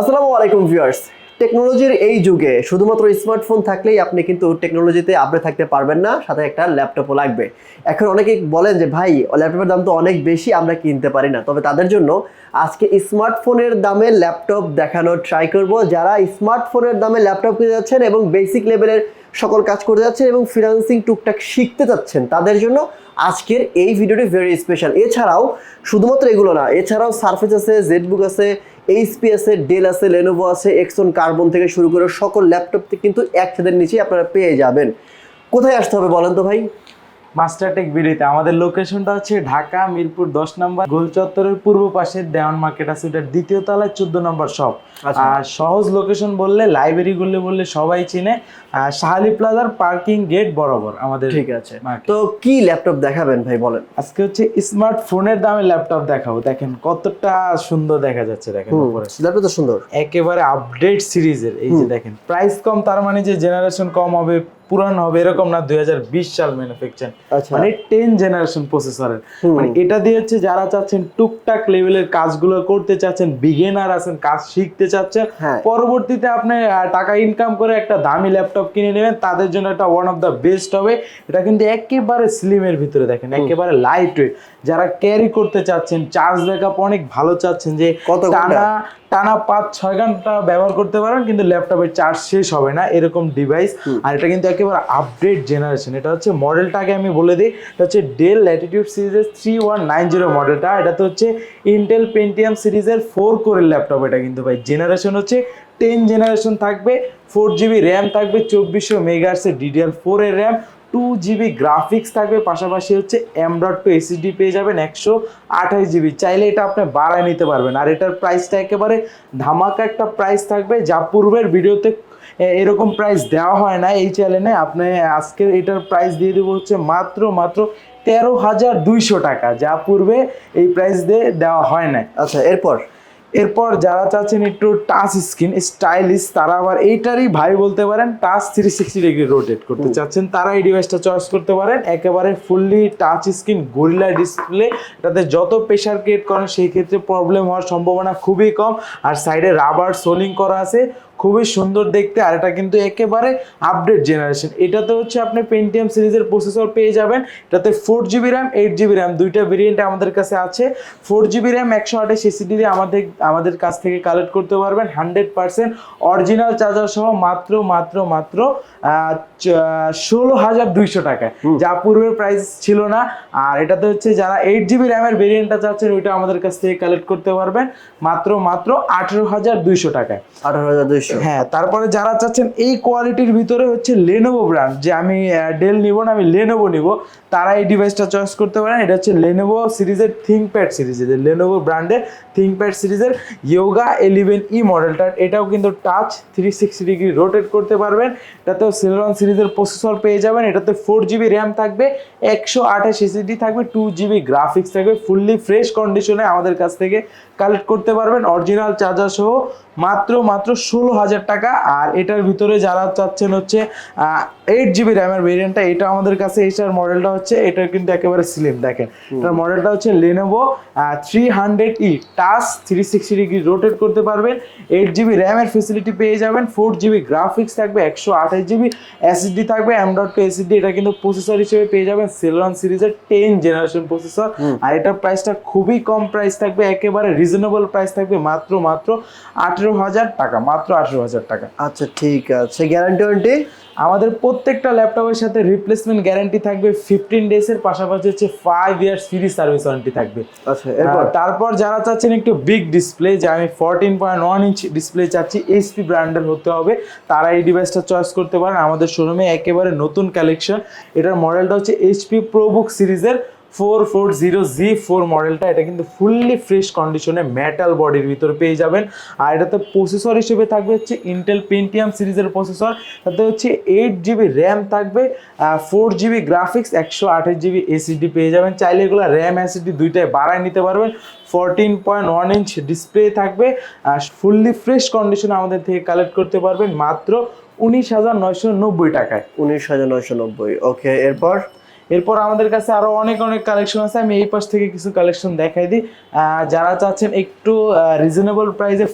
আসসালামু আলাইকুম ভিউয়ার্স। টেকনোলজির এই যুগে শুধুমাত্র স্মার্টফোন থাকলেই আপনি কিন্তু টেকনোলজিতে আপডেট থাকতে পারবেন না, সাথে একটা ল্যাপটপও লাগবে। এখন অনেকেই বলেন যে, ভাই, ল্যাপটপের দাম তো অনেক বেশি, আমরা কিনতে পারি না। তবে তাদের জন্য আজকে স্মার্টফোনের দামে ল্যাপটপ দেখানোর ট্রাই করব। যারা স্মার্টফোনের দামে ল্যাপটপ কিনতে যাচ্ছেন এবং বেসিক লেভেলের সকল কাজ করতে যাচ্ছেন এবং ফ্রিলান্সিং টুকটাক শিখতে যাচ্ছেন, তাদের জন্য আজকের এই ভিডিওটি ভেরি স্পেশাল এছাড়াও, শুধুমাত্র এগুলো না, এছাড়াও সার্ফেস আছে জেডবুক আছে এইচপি আছে ডেল আছে লেনোভো আছে এক্সন কার্বন থেকে শুরু করে সকল ল্যাপটপতে কিন্তু এক ছাদের নিচেই আপনারা পেয়ে যাবেন। কোথায় আসতে হবে বলেন তো ভাই? মাস্টারটেক বিডিতে আমাদের লোকেশনটা হচ্ছে ঢাকা মিরপুর দশ নম্বর গোল চত্বরের পূর্ব পাশে দেওয়ান মার্কেট আছে। এটার দ্বিতীয় তলায় চোদ্দ নম্বর শপ আচ্ছা। আর সহজ লোকেশন বললে লাইব্রেরি গুলো বললে সবাই চিনে। শাহালি প্লাজার পার্কিং গেট বরাবর আমাদের ঠিক আছে। তো কি ল্যাপটপ দেখাবেন ভাই বলেন? আজকে হচ্ছে স্মার্টফোনের দামে ল্যাপটপ দেখাবো। দেখেন কতটা সুন্দর দেখা যাচ্ছে দেখেন ল্যাপটপ তো সুন্দর। একেবারে আপডেট সিরিজের এই যে দেখেন প্রাইস কম তার মানে যে জেনারেশন কম হবে পুরান হবে এরকম না দুই সাল ম্যানুফ্যাকচার আচ্ছা। মানে টেন জেনারেশন প্রসেসরের মানে এটা দিয়ে হচ্ছে যারা চাচ্ছেন টুকটাক লেভেলের কাজগুলো করতে চাচ্ছেন বিগিনার আছেন কাজ শিখতে চাচ্ছেন হ্যাঁ। পরবর্তীতে আপনি টাকা ইনকাম করে একটা দামি ল্যাপটপ কিনে নেবেন তাদের জন্য এটা ওয়ান অফ দ্য বেস্ট হবে। এটা কিন্তু একেবারে স্লিমের ভিতরে দেখেন একেবারে লাইট ওয়েট যারা ক্যারি করতে চাচ্ছেন চার্জ ব্যাকআপ অনেক ভালো চাচ্ছেন যে কত টানা টানা পাঁচ ছয় ঘণ্টা ব্যবহার করতে পারেন কিন্তু ল্যাপটপের চার্জ শেষ হবে না এরকম ডিভাইস আর এটা কিন্তু একেবারে আপডেট জেনারেশন এটা হচ্ছে মডেলটাকে আমি বলে দিই। এটা হচ্ছে ডেল ল্যাটিটিউড সিরিজের থ্রি ওয়ান নাইন জিরো মডেলটা এটাতে হচ্ছে ইন্টেল পেন্টিয়াম সিরিজের ফোর কোরের ল্যাপটপ এটা কিন্তু ভাই। জেনারেশন হচ্ছে টেন জেনারেশন থাকবে ফোর জিবি র্যাম থাকবে, চব্বিশশো মেগাহার্সের ফোর এর র্যাম টু জিবি গ্রাফিক্স থাকবে, পাশাপাশি হচ্ছে এম ডট টু এসএসডি পেয়ে যাবেন একশো আঠাশ জিবি চাইলে এটা আপনি বাড়ায় নিতে পারবেন। আর এটার প্রাইসটা একেবারে ধামাকা একটা প্রাইস থাকবে। যা পূর্বের ভিডিওতে এরকম প্রাইস দেওয়া হয় না এই চ্যানেলে আপনি আজকের এটার প্রাইস দিয়ে দেবো হচ্ছে মাত্র মাত্র তেরো হাজার দুইশো টাকা যা পূর্বে এই প্রাইস দিয়ে দেওয়া হয় না আচ্ছা এরপর? এরপর যারা চাচ্ছেন একটু টাচ স্ক্রিন স্টাইলিশ তারা আবার এইটারই ভাই বলতে পারেন touch three sixty degree rotate করতে চাচ্ছেন। তারা এই ডিভাইসটা চয়েস করতে পারেন। একেবারে fully touch screen gorilla display এটাতে যত প্রেশার ক্রিয়েট করেন সেই ক্ষেত্রে প্রবলেম হওয়ার সম্ভাবনা খুবই কম। আর সাইডে রাবার সোলিং করা আছে। খুবই সুন্দর দেখতে আর এটা কিন্তু একেবারে আপডেট জেনারেশন এটাতে হচ্ছে আপনি পেন্টিএম সিরিজের প্রসেসর পেয়ে যাবেন। এটাতে four GB RAM eight GB RAM দুইটা ভেরিয়েন্ট আমাদের কাছে আছে। ফোর জিবি র্যাম একশো আঠাশ এসিডি দিয়ে আমাদের আমাদের কাছ থেকে কালেক্ট করতে পারবেন। হান্ড্রেড পার্সেন্ট অরিজিনাল চার্জার সহ মাত্র মাত্র মাত্র ষোলো হাজার দুইশো টাকায়। যা পূর্বের প্রাইস ছিল না। আর এটাতে হচ্ছে যারা এইট জিবি র্যামের ভেরিয়েন্টটা চাচ্ছেন ওইটা আমাদের কাছ থেকে কালেক্ট করতে পারবেন। মাত্র মাত্র আঠেরো হাজার দুইশো টাকায়। আঠারো হাজার দুইশো হ্যাঁ তারপরে যারা চাচ্ছেন এই কোয়ালিটির ভিতরে হচ্ছে লেনোভো ব্র্যান্ড যে আমি ডেল নিব না, আমি লেনোভো নিব, তারা এই ডিভাইসটা চয়েস করতে পারেন। এটা হচ্ছে লেনোভো সিরিজের থিঙ্কপ্যাড সিরিজের লেনোভো ব্র্যান্ডের থিঙ্কপ্যাড সিরিজের ইয়োগা এলিভেন ই মডেলটা এটাও কিন্তু touch three sixty degree rotate করতে পারবেন। এটাতেও সিলরন সিরিজের প্রসেসর পেয়ে যাবেন। এটাতে ফোর জিবি র্যাম থাকবে, একশো আঠাশ এসিডি থাকবে টু জিবি গ্রাফিক্স থাকবে ফুললি ফ্রেশ কন্ডিশনে আমাদের কাছ থেকে কালেক্ট করতে পারবেন অরিজিনাল চার্জার সহ মাত্র মাত্র ষোলো হাজার টাকা। আর এটার ভিতরে যারা চাচ্ছেন হচ্ছে এইট জিবি র্যামের ভেরিয়েন্টটা এটা আমাদের কাছে এইটার মডেলটা হচ্ছে এটা কিন্তু একেবারে স্লিম দেখেন। এটার মডেলটা হচ্ছে Lenovo three hundred E touch three sixty degree rotate করতে পারবেন। এইট জিবি র্যামের ফেসিলিটি পেয়ে যাবেন ফোর জিবি গ্রাফিক্স থাকবে একশো আঠাশ জিবি এসএসডি থাকবে এম ডট টু এসএসডি এটা কিন্তু প্রসেসর হিসেবে পেয়ে যাবেন সেলরন সিরিজের টেন জেনারেশন প্রসেসর আর এটার প্রাইসটা খুবই কম প্রাইস থাকবে একেবারে রিজনেবল প্রাইস থাকবে মাত্র মাত্র আঠেরো হাজার টাকা মাত্র আঠেরো হাজার টাকা। আচ্ছা ঠিক আছে গ্যারান্টি ওয়ারেন্টি আমাদের প্রত্যেকটা ল্যাপটপের সাথে রিপ্লেসমেন্ট গ্যারান্টি থাকবে ফিফটিন ডেজের পাশাপাশি হচ্ছে five years free service warranty থাকবে। আচ্ছা তারপর যারা চাচ্ছেন একটু বিগ ডিসপ্লে যে আমি fourteen point one inch display HP HP ব্র্যান্ডের হতে হবে তারা এই ডিভাইসটা চয়েস করতে পারেন। আমাদের শোরুমে একেবারে নতুন কালেকশন এটার মডেলটা হচ্ছে এইচপি প্রোবুক সিরিজের four four zero G four মডেলটা এটা কিন্তু ফুললি ফ্রেশ কন্ডিশনে মেটাল বডির ভিতরে পেয়ে যাবেন। আর এটাতে প্রসেসর হিসেবে থাকবে হচ্ছে ইন্টেল পেন্টিয়াম সিরিজের প্রসেসর তাতে হচ্ছে এইট জিবি র্যাম থাকবে ফোর জিবি গ্রাফিক্স একশো আঠাশ জিবি এসিডি পেয়ে যাবেন। চাইলে এগুলো র্যাম এসিডি দুইটাই বাড়ায় নিতে পারবেন। Fourteen point one inch display থাকবে ফুললি ফ্রেশ কন্ডিশনে আমাদের থেকে কালেক্ট করতে পারবেন মাত্র উনিশ হাজার নয়শো নব্বই টাকায়। উনিশ হাজার নয়শো নব্বই। ওকে এরপর? এরপর আমাদের কাছে আরও অনেক অনেক কালেকশন আছে। আমি এই পাশ থেকে কিছু কালেকশন দেখাই দিই। যারা চাচ্ছেন একটু রিজনেবল প্রাইসে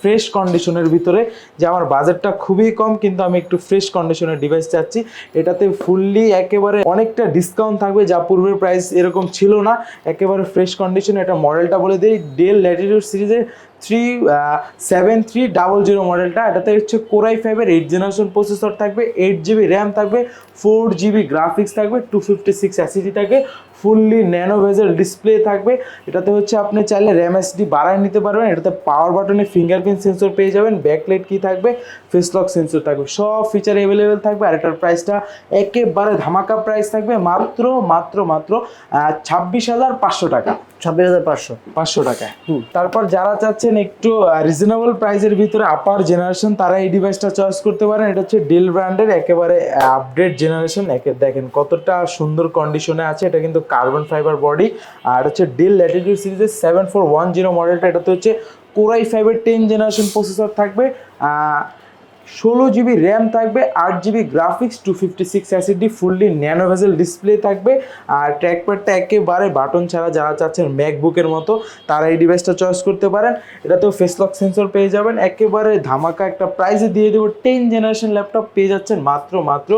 ফ্রেশ কন্ডিশনের ভিতরে, যে আমার বাজেটটা খুবই কম, কিন্তু আমি একটু ফ্রেশ কন্ডিশনের ডিভাইস চাচ্ছি। এটাতে ফুললি একেবারে অনেকটা ডিসকাউন্ট থাকবে, যা পূর্বের প্রাইস এরকম ছিল না। একেবারে ফ্রেশ কন্ডিশন এটা মডেলটা বলে দিই। ডেল ল্যাটিটিউড সিরিজের three seven, three, double zero মডেলটা। এটাতে হচ্ছে কোরাই ফাইভের এইট জেনারেশন প্রসেসর থাকবে এইট জিবি র্যাম থাকবে ফোর জিবি গ্রাফিক্স থাকবে টু ফিফটি সিক্স অ্যাসিডি থাকবে ফুললি ন্যানো ভেজেল ডিসপ্লে থাকবে। এটাতে হচ্ছে আপনি চাইলে র্যাম এসডি বাড়ায় নিতে পারবেন। এটাতে পাওয়ার বাটনে ফিঙ্গারপ্রিন্ট সেন্সর পেয়ে যাবেন ব্যাকলাইট কি থাকবে ফেস লক সেন্সর থাকবে, সব ফিচার অ্যাভেলেবেল থাকবে। আর এটার প্রাইসটা একেবারে ধামাকা প্রাইস থাকবে, মাত্র মাত্র মাত্র ছাব্বিশ হাজার পাঁচশো টাকা। ছাব্বিশ হাজার পাঁচশো। পাঁচশো টাকা। হুম। তারপর যারা চাচ্ছেন একটু রিজনেবল প্রাইসের ভিতরে আপার জেনারেশন তারা এই ডিভাইসটা চয়েস করতে পারেন। এটা হচ্ছে ডেল ব্র্যান্ডের একেবারে আপডেট জেনারেশন একে দেখেন কতটা সুন্দর কন্ডিশনে আছে। এটা কিন্তু কার্বন ফাইবার বডি আর হচ্ছে ডেল ল্যাটিটিউড সিরিজের সেভেন ফোর ওয়ান জিরো মডেলটা এটাতে হচ্ছে কোরাই ফাইভের টেন জেনারেশন প্রসেসর থাকবে। ষোলো জিবি র্যাম থাকবে আট GB graphics two fifty six SSD fully nano bezel display থাকবে আর ট্র্যাকপ্যাডটা একেবারে বাটন ছাড়া যারা চাচ্ছেন ম্যাকবুকের মতো তারা এই ডিভাইসটা চয়েস করতে পারেন। এটাতেও ফেস লক সেন্সর পেয়ে যাবেন। একেবারে ধামাকা একটা প্রাইসে দিয়ে দেবো। টেন জেনারেশন ল্যাপটপ পেয়ে যাচ্ছেন মাত্র মাত্র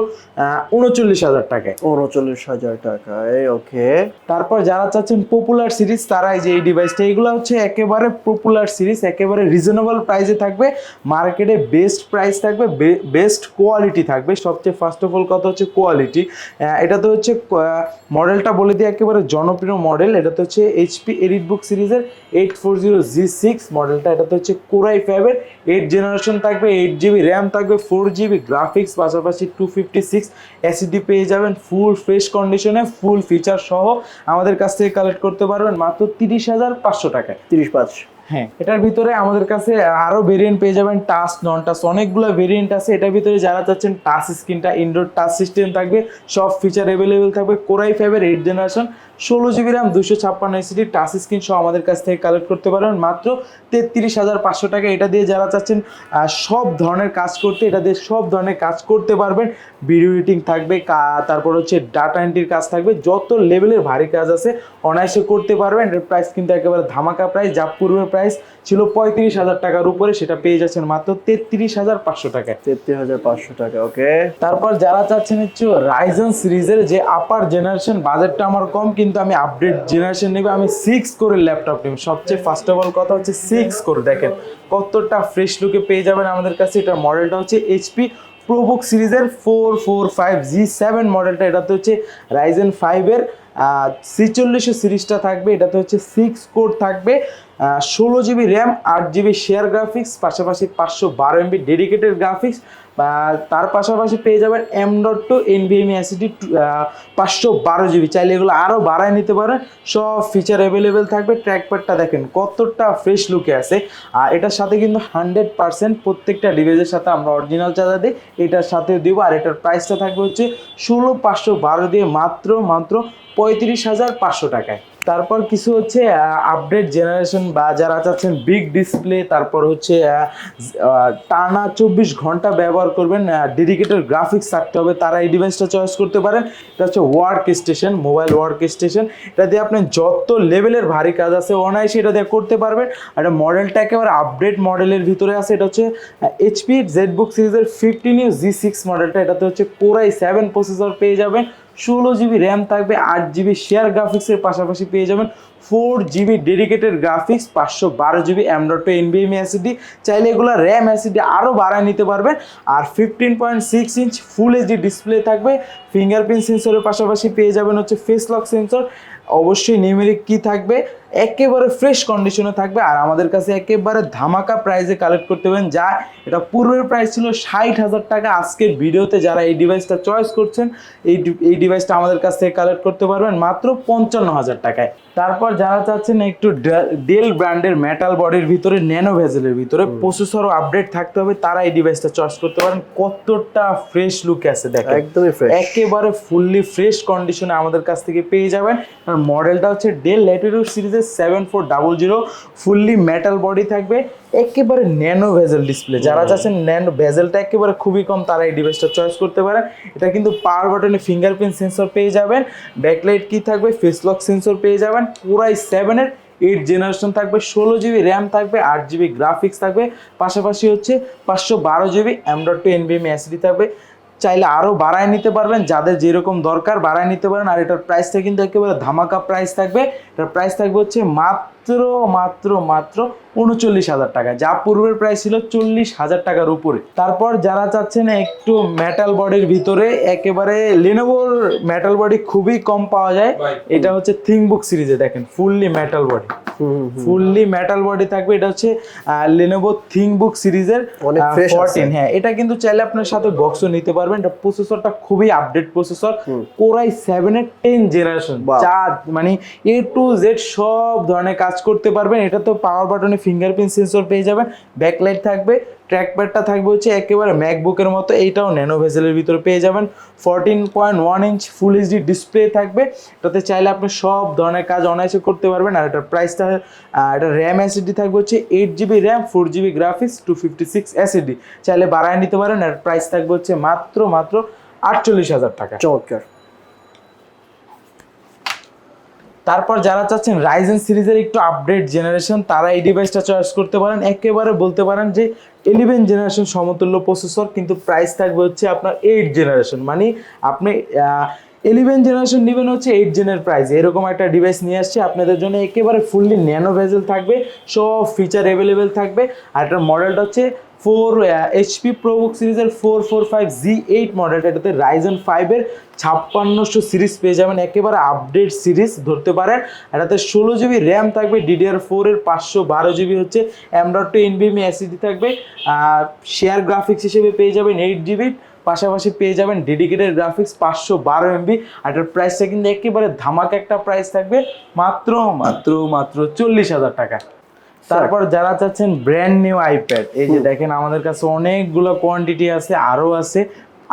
উনচল্লিশ হাজার টাকায়। উনচল্লিশ হাজার টাকায় ওকে তারপর যারা চাচ্ছেন পপুলার সিরিজ তারাই যে এই ডিভাইসটা এগুলো হচ্ছে একেবারে পপুলার সিরিজ একেবারে রিজনেবল প্রাইসে থাকবে। মার্কেটে বেস্ট প্রাইস থাকবে বেস্ট কোয়ালিটি থাকবে। সবচেয়ে ফার্স্ট অফ অল কথা হচ্ছে কোয়ালিটি এটা তো হচ্ছে মডেলটা বলে দিই একেবারে জনপ্রিয় মডেল এটা তো হচ্ছে এইচপি এডিট বুক সিরিজের eight four zero G six মডেলটা এটা তো হচ্ছে কোরাই ফাইভের এইট জেনারেশন থাকবে এইট জিবি র্যাম থাকবে ফোর জিবি গ্রাফিক্স পাশাপাশি টু ফিফটি সিক্স এসিডি পেয়ে যাবেন ফুল ফ্রেশ কন্ডিশনে ফুল ফিচার সহ আমাদের কাছ থেকে কালেক্ট করতে পারবেন মাত্র তিরিশ হাজার পাঁচশো টাকায়। তিরিশ পাঁচ হ্যাঁ। এটার ভিতরে আমাদের কাছে আরও ভেরিয়েন্ট পেয়ে যাবেন টাচ নন টাচ অনেকগুলো ভেরিয়েন্ট আছে। এটার ভিতরে যারা চাচ্ছেন টাচ স্ক্রিনটা ইনডোর টাচ সিস্টেম থাকবে, সব ফিচার অ্যাভেলেবেল থাকবে। কোরাই ফাইভের এইট জেনারেশন ষোলো জিবি র্যাম দুশো ছাপ্পান্ন এসিডি টাচ স্ক্রিন সহ আমাদের কাছ থেকে কালেক্ট করতে পারবেন। মাত্র তেত্রিশ হাজার পাঁচশো টাকা এটা দিয়ে যারা চাচ্ছেন সব ধরনের কাজ করতে এটা দিয়ে সব ধরনের কাজ করতে পারবেন। ভিডিও এডিটিং থাকবে তারপর হচ্ছে ডাটা এন্ট্রির কাজ থাকবে। যত লেভেলের ভারী কাজ আছে অনায়াসে করতে পারবেন। এর প্রাইস কিন্তু একেবারে ধামাকা প্রাইস যা পূর্বের প্রাইস ছিল পঁয়ত্রিশ হাজার টাকার উপরে সেটা পেয়ে যাচ্ছেন মাত্র তেত্রিশ হাজার পাঁচশো টাকায়। তেত্রিশ হাজার পাঁচশো টাকা ওকে তারপর যারা চাচ্ছেন হচ্ছে রাইজন সিরিজের যে আপার জেনারেশন বাজেটটা আমার কম কিন্তু আমি আপডেট জেনারেশন নেব, আমি সিক্স করে ল্যাপটপ নেব। সবচেয়ে ফার্স্ট অফ অল কথা হচ্ছে সিক্স করে, দেখেন কতটা ফ্রেশ লুকে পেয়ে যাবেন আমাদের কাছে। এটা মডেলটা হচ্ছে এইচপি প্রোবুক সিরিজের four four five G seven মডেলটা এটাতে হচ্ছে রাইজেন ফাইভের ছিচল্লিশশো সিরিজটা থাকবে, এটাতে হচ্ছে সিক্স কোড থাকবে ষোলো জিবি র্যাম আট জিবি শেয়ার গ্রাফিক্স পাশাপাশি পাঁচশো বারো এমবি ডেডিকেটেড গ্রাফিক্স তার পাশাপাশি পেয়ে যাবেন M dot two NVMe SSD পাঁচশো বারো জিবি চাইলে এগুলো আরও বাড়ায় নিতে পারেন, সব ফিচার অ্যাভেলেবেল থাকবে ট্র্যাকপ্যাডটা দেখেন কতটা ফ্রেশ লুকে আছে। আর এটার সাথে কিন্তু হান্ড্রেড পার্সেন্ট প্রত্যেকটা ডিভাইসের সাথে আমরা অরিজিনাল চার্জার দিই এটার সাথে দিব, আর এটার প্রাইসটা থাকবে হচ্ছে ষোলো পাঁচশো বারো দিয়ে মাত্র মাত্র পঁয়ত্রিশ হাজার পাঁচশো টাকায়। তারপর কিছু হচ্ছে আপডেট জেনারেশন বা যারা চাচ্ছেন বিগ ডিসপ্লে তারপর হচ্ছে টানা চব্বিশ ঘণ্টা ব্যবহার করবেন ডেডিকেটেড গ্রাফিক্স থাকতে হবে, তারা এই ডিভাইসটা চয়েস করতে পারেন। এটা হচ্ছে workstation mobile workstation এটা দিয়ে আপনি যত লেভেলের ভারী কাজ আছে, অনায়াসে এটা দিয়ে করতে পারবেন। আর মডেলটা একেবারে আপডেট মডেলের ভিতরে আছে, এটা হচ্ছে এইচপি জেড বুক সিরিজের ফিফটিন ইউ জি সিক্স মডেলটা এটাতে হচ্ছে কোরাই সেভেন প্রসেসর পেয়ে যাবেন। ষোলো জিবি র্যাম থাকবে, আট জিবি শেয়ার গ্রাফিক্সের পাশাপাশি পেয়ে যাবেন ফোর জিবি ডেডিকেটেড গ্রাফিক্স পাঁচশো বারো জিবি অ্যামডট এনবিএম অ্যাসিডি চাইলে এগুলো র্যাম অ্যাসিডি আরও বাড়ায় নিতে পারবেন। আর fifteen point six inch full HD display থাকবে। ফিঙ্গারপ্রিন্ট সেন্সরের পাশাপাশি পেয়ে যাবেন হচ্ছে ফেস লক সেন্সর অবশ্যই নিউমেরিক কি থাকবে? একেবারে ফ্রেশ কন্ডিশনে থাকবে। আর আমাদের কাছে একেবারে ধামাকা প্রাইসে কালেক্ট করতে পারেন, যা এটা পূর্বের প্রাইস ছিল ষাট হাজার টাকা। আজকের ভিডিওতে যারা এই ডিভাইসটা চয়েস করছেন, এই এই ডিভাইসটা আমাদের কাছ থেকে কালেক্ট করতে পারবেন মাত্র পঞ্চান্ন হাজার টাকায়। তারপর যারা চাচ্ছেন একটু ডেল ব্র্যান্ডের মেটাল বডির ভিতরে ন্যানো ভেজেলের ভিতরে প্রসেসরও আপডেট থাকতে হবে তারা এই ডিভাইসটা চয়েস করতে পারেন। কতটা ফ্রেশ লুক আছে দেখেন। একদমই ফ্রেশ একেবারে ফুললি ফ্রেশ কন্ডিশনে আমাদের কাছ থেকে পেয়ে যাবেন। আর মডেলটা হচ্ছে ডেল ল্যাটিটিউড সিরিজের seven four double zero fully metal body থাকবে। একেবারে ন্যানো ভেজেল ডিসপ্লে যারা চাচ্ছেন ন্যানো ভেজেলটা একেবারে খুবই কম তারা এই ডিভাইসটা চয়েস করতে পারে এটা কিন্তু পাওয়ার বাটনে ফিঙ্গারপ্রিন্ট সেন্সর পেয়ে যাবেন। ব্যাকলাইট কি থাকবে ফেস লক সেন্সর পেয়ে যাবেন। পুরাই সেভেনের এইট জেনারেশন থাকবে ষোলো জিবি র্যাম থাকবে আট জিবি গ্রাফিক্স থাকবে। পাশাপাশি হচ্ছে পাঁচশো বারো জিবি অ্যান্ড্রয়েড টু এনবিএম এসডি থাকবে। চাইলে আরও বাড়ায় নিতে পারবেন যাদের যেরকম দরকার বাড়ায় নিতে পারেন আর এটার প্রাইসটা কিন্তু একেবারে ধামাকা প্রাইস থাকবে। এটার প্রাইস থাকবে হচ্ছে মাত্র মাত্র মাত্র উনচল্লিশ হাজার টাকা। যা পূর্বের প্রাইস ছিল চল্লিশ হাজার টাকার উপরে। তারপর যারা চাচ্ছেন একটু মেটাল বডির ভিতরে একেবারে লিনোভোর মেটাল বডি খুবই কম পাওয়া যায়। এটা হচ্ছে থিংবুক সিরিজে দেখেন fully metal body fully metal body থাকবে এটা হচ্ছে লেনোভো থিং বুক সিরিজের ফোরটিন 14 হ্যাঁ এটা কিন্তু চাইলে আপনার সাথে বক্সও নিতে পারবেন। এটা প্রসেসরটা খুবই update processor core i seven এর টেন জেনারেশন. যা মানে এ টু জেড সব ধরনের কাজ করতে পারবেন। এটা তো পাওয়ার বাটনে ফিঙ্গারপ্রিন্ট সেন্সর পেয়ে যাবেন ব্যাকলাইট থাকবে ট্র্যাক প্যাডটা থাকবে হচ্ছে একেবারে ম্যাকবুকের মতো। এইটাও ন্যানো ভেজেলের ভিতরে পেয়ে যাবেন। Fourteen point one inch full HD display থাকবে। এটাতে চাইলে আপনি সব ধরনের কাজ অনায়াসে করতে পারবেন। আর এটার প্রাইসটা এটা র্যাম এসএসডি থাকবে হচ্ছে eight GB RAM four GB graphics two fifty six SSD চাইলে বাড়ায় নিতে পারেন। আর প্রাইস থাকবে হচ্ছে মাত্র মাত্র আটচল্লিশ হাজার টাকা। চমৎকার। তারপর যারা চাচ্ছেন রাইজেন সিরিজের একটু আপডেট জেনারেশন তারা এই ডিভাইসটা চয়েস করতে পারেন। একেবারে বলতে পারেন যে ইলেভেন জেনারেশন সমতুল্য প্রসেসর কিন্তু প্রাইস থাকবে হচ্ছে আপনার এইট জেনারেশন মানে আপনি ইলেভেন জেনারেশন নেবেন হচ্ছে এইট জেনের প্রাইস এরকম একটা ডিভাইস নিয়ে আসছে, আপনাদের জন্য একেবারে ফুললি ন্যানো ভেজেল থাকবে, সব ফিচার অ্যাভেলেবেল থাকবে। আর এটার মডেলটা হচ্ছে ফোর এইচপি প্রোবুক সিরিজের four four five G eight মডেলটা এটাতে রাইজেন ফাইভের ছাপ্পান্নশো সিরিজ পেয়ে যাবেন, একেবারে আপডেট সিরিজ ধরতে পারেন। এটাতে ষোলো জিবি র্যাম থাকবে ডিডিআর ফোরের পাঁচশো বারো জিবি হচ্ছে অ্যামডট টু এনবিএমি এসিডি থাকবে। শেয়ার গ্রাফিক্স হিসেবে পেয়ে যাবেন এইট জিবি পাশাপাশি পেয়ে যাবেন ডেডিকেটেড গ্রাফিক্স পাঁচশো বারো এমবি আর এটার প্রাইসটা কিন্তু একেবারে ধামাকা একটা প্রাইস থাকবে মাত্র মাত্র মাত্র চল্লিশ হাজার টাকা। তারপর যারা চাচ্ছেন ব্র্যান্ড নিউ আইপ্যাড এই যে দেখেন আমাদের কাছে অনেকগুলো কোয়ান্টিটি আছে আরও আছে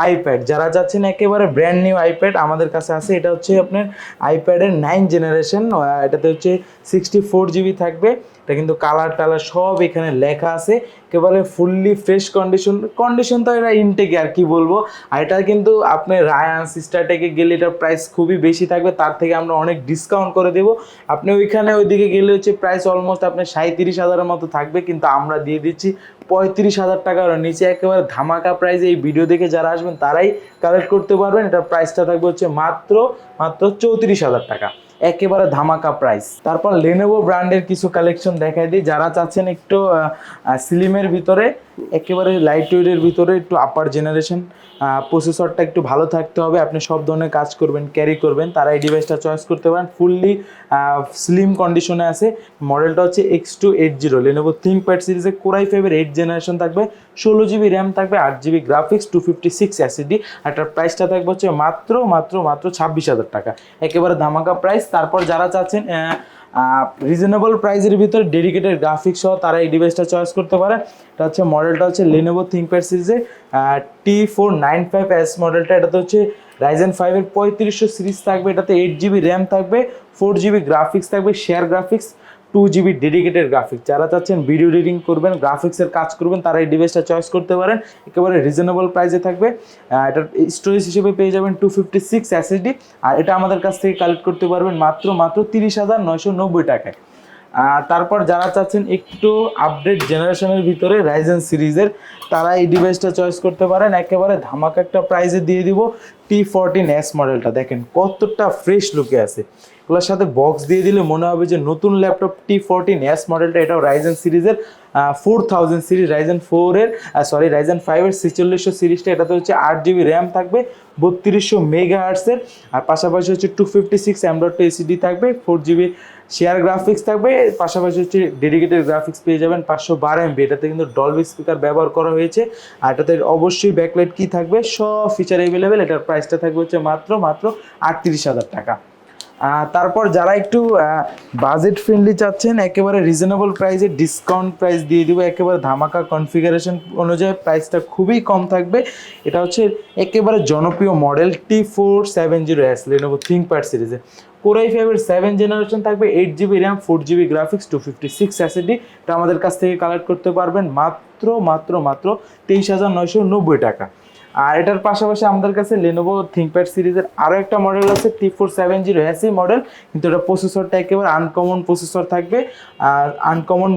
আইপ্যাড যারা চাচ্ছেন একেবারে ব্র্যান্ড নিউ আইপ্যাড আমাদের কাছে আছে এটা হচ্ছে আপনার আইপ্যাডের নাইন জেনারেশন এটাতে হচ্ছে সিক্সটি ফোর জিবি থাকবে। এটা কিন্তু কালার টালার সব এখানে লেখা আছে। একেবারে ফুললি ফ্রেশ কন্ডিশন কন্ডিশন তো এটা ইনটেকে আর কি বলব? আর এটা কিন্তু আপনি রায়ান সিস্টারটেকে গেলে এটার প্রাইস খুবই বেশি থাকবে, তার থেকে আমরা অনেক ডিসকাউন্ট করে দেবো। আপনি ওইখানে ওইদিকে গেলে হচ্ছে প্রাইস অলমোস্ট আপনার সাঁত্রিশ হাজারের মতো থাকবে, কিন্তু আমরা দিয়ে দিচ্ছি পঁয়ত্রিশ হাজার টাকার নিচে একেবারে ধামাকা প্রাইস এই ভিডিও দেখে যারা আসবেন, তারাই কালেক্ট করতে পারবেন। এটার প্রাইসটা থাকবে হচ্ছে মাত্র মাত্র চৌত্রিশ হাজার টাকা। একেবারে ধামাকা প্রাইস তারপর লেনোভো ব্র্যান্ডের কিছু কালেকশন দেখাই দিই। যারা চাচ্ছেন একটু স্লিমের ভিতরে একেবারে লাইট ওয়েটের ভিতরে একটু আপার জেনারেশন প্রসেসরটা একটু ভালো থাকতে হবে। আপনি সব ধরনের কাজ করবেন ক্যারি করবেন। তারা এই ডিভাইসটা চয়েস করতে পারেন। ফুললি স্লিম কন্ডিশনে আছে। মডেলটা হচ্ছে X two eight zero Lenovo Thinkpad সিরিজে কোরাই ফাইভের এইট জেনারেশন থাকবে। ষোলো জিবি র্যাম থাকবে, আট GB graphics two fifty six SSD আর এটার প্রাইসটা থাকবে হচ্ছে মাত্র মাত্র মাত্র ছাব্বিশ হাজার টাকা। একেবারে ধামাকা প্রাইস তারপর যারা চাচ্ছেন রিজনেবল প্রাইসের ভিতরে ডেডিকেটেড গ্রাফিক্স সহ তারা এই ডিভাইসটা চয়েস করতে পারে। এটা হচ্ছে মডেলটা হচ্ছে লেনোভো থিঙ্কপ্যাড সিরিজে T four nine five S মডেলটা এটাতে হচ্ছে রাইজেন ফাইভের পঁয়ত্রিশশো সিরিজ থাকবে। এটাতে এইট জিবি র্যাম থাকবে ফোর জিবি গ্রাফিক্স থাকবে share graphics two GB dedicated graphics যারা চাচ্ছেন ভিডিও এডিটিং করবেন গ্রাফিক্সের কাজ করবেন, তারা এই ডিভাইসটা চয়েস করতে পারেন। একেবারে রিজনেবল প্রাইসে থাকবে। এটার স্টোরেজ হিসেবে পেয়ে যাবেন টু ফিফটি সিক্স এসএসডি আর এটা আমাদের কাছ থেকে কালেক্ট করতে পারবেন মাত্র মাত্র তিরিশ হাজার নয়শো নব্বই টাকায়। তারপর যারা চাচ্ছেন একটু আপডেট জেনারেশনের ভিতরে রাইজেন সিরিজের তারা এই ডিভাইসটা চয়েস করতে পারেন। একেবারে ধামাকা একটা প্রাইসে দিয়ে দিব। টি ফোরটিন এস মডেলটা দেখেন, কতটা ফ্রেশ লুকে আছে। এগুলোর সাথে বক্স দিয়ে দিলে মনে হবে যে নতুন ল্যাপটপ টি ফোরটিন এস মডেলটা এটাও রাইজেন সিরিজের ফোর থাউজেন্ড সিরিজ রাইজেন ফোরের সরি রাইজেন ফাইভের ছেচল্লিশশো সিরিজটা, এটাতে হচ্ছে আট জিবি র্যাম থাকবে, বত্রিশশো মেগা হার্টসের আর পাশাপাশি হচ্ছে two fifty six M dot SSD থাকবে ফোর জিবি শেয়ার গ্রাফিক্স থাকবে, পাশাপাশি হচ্ছে ডেডিকেটেড গ্রাফিক্স পেয়ে যাবেন পাঁচশো বারো এমবি এটাতে কিন্তু ডলবি স্পিকার ব্যবহার করা হয়েছে, আর এটাতে অবশ্যই ব্যাকলাইট কী থাকবে, সব ফিচার অ্যাভেলেবেল এটার প্রাইসটা থাকবে হচ্ছে মাত্র মাত্র আটত্রিশ হাজার টাকা। তারপর যারা একটু বাজেট ফ্রেন্ডলি চাচ্ছেন, একেবারে রিজনেবল প্রাইসে ডিসকাউন্ট প্রাইস দিয়ে দিব, একেবারে ধামাকা কনফিগারেশন অনুযায়ী প্রাইসটা খুবই কম থাকবে। এটা হচ্ছে একেবারে জনপ্রিয় model T four seven zero S Lenovo ThinkPad সিরিজে কোরাই ফাইভের সেভেন জেনারেশন থাকবে eight GB RAM four GB graphics two fifty six SSD এটা আমাদের কাছ থেকে কালেক্ট করতে পারবেন মাত্র মাত্র মাত্র তেইশ হাজার নয়শো নব্বই টাকা। আর এটার পাশাপাশি আমাদের কাছে লেনোভো থিঙ্কপ্যাড সিরিজের আরও একটা মডেল আছে T four seven zero AC model কিন্তু এটা প্রসেসরটা একেবারে আনকমন প্রসেসর থাকবে আর আনকমন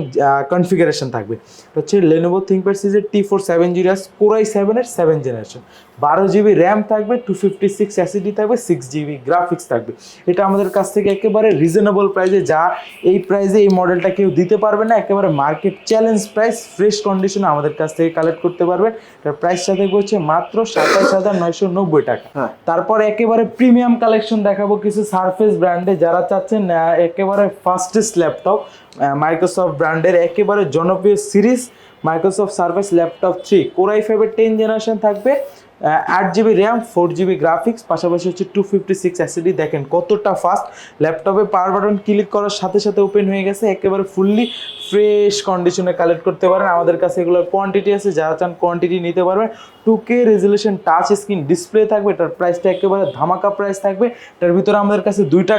কনফিগারেশন থাকবে। হচ্ছে লেনোভো থিঙ্কপ্যাড সিরিজের T four seven zero S core i সেভেনের সেভেন জেনারেশন বারো জিবি র্যাম থাকবে টু ফিফটি সিক্স অ্যাসিডি থাকবে সিক্স জিবি গ্রাফিক্স থাকবে। এটা আমাদের কাছ থেকে একেবারে রিজনেবল প্রাইসে যা এই প্রাইসে এই মডেলটা কেউ দিতে পারবে না একেবারে মার্কেট চ্যালেঞ্জ প্রাইস ফ্রেশ কন্ডিশনে আমাদের কাছ থেকে কালেক্ট করতে পারবে। এটার প্রাইসটা থাকবে হচ্ছে মাত্র সাতাইশ হাজার নয়শো নব্বই টাকা। হ্যাঁ। তারপর একেবারে প্রিমিয়াম কালেকশন দেখাবো কিছু সারফেস ব্র্যান্ডে যারা চাচ্ছেন একেবারে ফাস্টেস্ট ল্যাপটপ মাইক্রোসফট ব্র্যান্ডের একেবারে জনপ্রিয় series Microsoft Surface laptop three core i ফাইভের টেন জেনারেশন থাকবে। আট GB RAM four GB graphics পাশাপাশি হচ্ছে টু ফিফটি সিক্স অ্যাসিডি দেখেন কতটা ফাস্ট ল্যাপটপে পাওয়ার বাটন ক্লিক করার সাথে সাথে ওপেন হয়ে গেছে। একেবারে ফুললি ফ্রেশ কন্ডিশনে কালেক্ট করতে পারেন। আমাদের কাছে এগুলোর কোয়ান্টিটি আছে। যারা চান কোয়ান্টিটি নিতে পারবেন। Two K resolution touch screen display থাকবে। এটার প্রাইসটা একেবারে ধামাকা প্রাইস থাকবে। এটার ভিতরে আমাদের কাছে দুইটা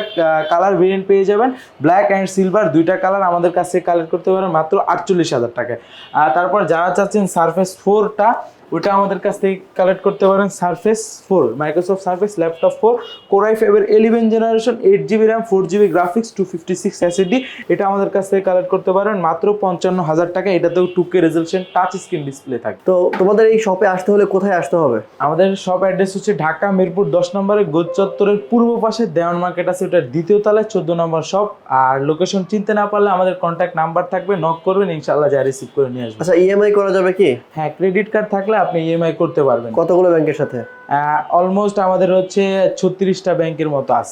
কালার ভেরিয়েন্ট পেয়ে যাবেন। ব্ল্যাক অ্যান্ড সিলভার দুইটা কালার আমাদের কাছে কালেক্ট করতে পারেন। মাত্র আটচল্লিশ হাজার টাকায়। আর তারপর যারা চাচ্ছেন সারফেস ফোরটা ওটা আমাদের কাছ থেকে কালেক্ট করতে পারেন Surface four Microsoft Surface laptop four core i ফাইভের eleven generation eight GB RAM four GB graphics two fifty six SSD এটা আমাদের কাছ থেকে কালেক্ট করতে পারেন। মাত্র পঞ্চান্ন হাজার টাকা এটাতেও two K resolution touch screen display থাকে তো তোমাদের এই শপে আসতে হলে কোথায় আসতে হবে? আমাদের শপ অ্যাড্রেস হচ্ছে ঢাকা মিরপুর দশ নম্বরের গোদ চত্বরের পূর্ব পাশে দেওয়ান মার্কেট আছে ওটার দ্বিতীয় তলায় চোদ্দ নম্বর শপ আর লোকেশন চিনতে না পারলে আমাদের কন্ট্যাক্ট নাম্বার থাকবে নক করবেন ইনশাল্লাহ যা রিসিভ করে নিয়ে আসবেন। আচ্ছা ইএমআই করা যাবে কি? হ্যাঁ ক্রেডিট কার্ড থাকলে আপনি ইএমআই করতে পারবেন। কতগুলো ব্যাংকের সাথে? অলমোস্ট আমাদের হচ্ছে ছত্রিশটা ব্যাংকের মতো আছে।